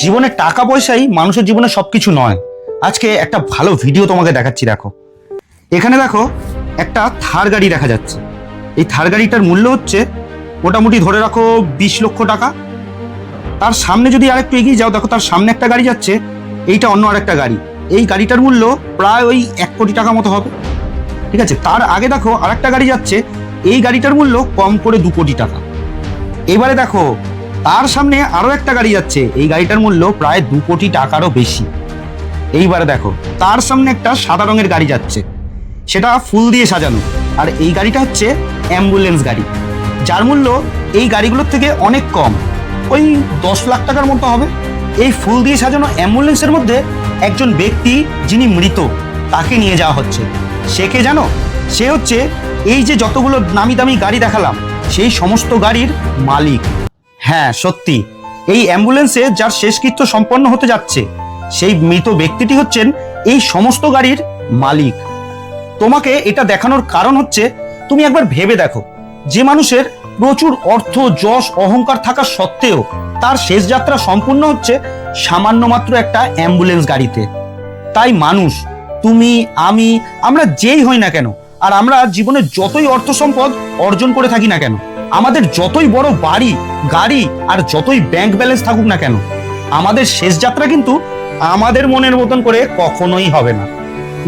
জীবনে টাকা পয়সাই মানুষের জীবনে সবকিছু নয়। আজকে একটা ভালো ভিডিও তোমাকে দেখাচ্ছি, দেখো। এখানে দেখো, একটা থার গাড়ি দেখা যাচ্ছে। এই থার গাড়িটার মূল্য হচ্ছে মোটামুটি ধরে রাখো বিশ লক্ষ টাকা। তার সামনে যদি আরেকটু এগিয়ে যাও, দেখো তার সামনে একটা গাড়ি যাচ্ছে, এইটা অন্য আরেকটা গাড়ি। এই গাড়িটার মূল্য প্রায় ওই এক কোটি টাকা মতো হবে। ঠিক আছে? তার আগে দেখো, আরেকটা গাড়ি যাচ্ছে, এই গাড়িটার মূল্য কম করে দু কোটি টাকা। এবারে দেখো তার সামনে আরও একটা গাড়ি যাচ্ছে। এই গাড়িটার মূল্য প্রায় দু কোটি টাকারও বেশি। এইবারে দেখো, তার সামনে একটা সাদা রঙের গাড়ি যাচ্ছে। সেটা ফুল দিয়ে সাজানো। আর এই গাড়িটা হচ্ছে অ্যাম্বুলেন্স গাড়ি। যার মূল্য এই গাড়িগুলোর থেকে অনেক কম। ওই দশ লাখ টাকার মতো হবে। এই ফুল দিয়ে সাজানো অ্যাম্বুলেন্সের মধ্যে একজন ব্যক্তি যিনি মৃত, তাকে নিয়ে যাওয়া হচ্ছে। সে কে জানো? সে হচ্ছে এই যে যতগুলো নামি দামি গাড়ি দেখালাম, সেই সমস্ত গাড়ির মালিক। হ্যাঁ সত্যি। এই অ্যাম্বুলেন্সে যার শেষকৃত্য সম্পন্ন হতে যাচ্ছে, সেই মৃত ব্যক্তিটি হচ্ছেন এই সমস্ত গাড়ির মালিক। তোমাকে এটা দেখানোর কারণ হচ্ছে, তুমি একবার ভেবে দেখো, যে মানুষের প্রচুর অর্থ, যশ, অহংকার থাকা সত্ত্বেও তার শেষ যাত্রা সম্পূর্ণ হচ্ছে সামান্য মাত্র একটা অ্যাম্বুলেন্স গাড়িতে। তাই মানুষ, তুমি, আমি, আমরা যেই হই না কেন আর আমরা জীবনে যতই অর্থ সম্পদ অর্জন করে থাকি না কেন, আমাদের যতই বড় বাড়ি, গাড়ি আর যতই ব্যাংক ব্যালেন্স থাকুক না কেন, আমাদের শেষ যাত্রা কিন্তু আমাদের মনের মতন করে কখনোই হবে না।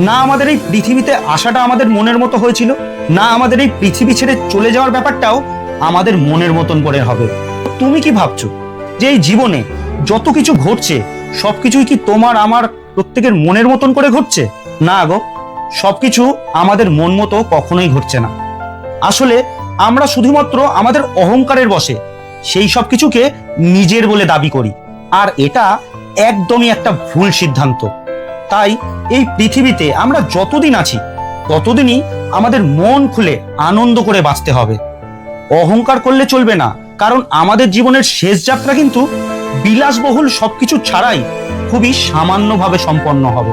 না আমাদের এই পৃথিবীতে আসাটা আমাদের মনের মতো হয়েছিল, না আমাদের এই পৃথিবী ছেড়ে চলে যাওয়ার ব্যাপারটাও আমাদের মনের মতন করে হবে। তুমি কি ভাবছ যে এই জীবনে যত কিছু ঘটছে, সবকিছুই কি তোমার, আমার প্রত্যেকের মনের মতন করে ঘটছে? না গো। সবকিছু আমাদের মন মতো কখনোই ঘটছে না। আসলে আমরা শুধুমাত্র আমাদের অহংকারের বসে সেই সব কিছুকে নিজের বলে দাবি করি। আর এটা একদমই একটা ভুল সিদ্ধান্ত। তাই এই পৃথিবীতে আমরা যতদিন আছি, ততদিনই আমাদের মন খুলে আনন্দ করে বাঁচতে হবে। অহংকার করলে চলবে না, কারণ আমাদের জীবনের শেষ যাত্রা কিন্তু বিলাসবহুল সবকিছু ছাড়াই খুবই সামান্যভাবে সম্পন্ন হবে।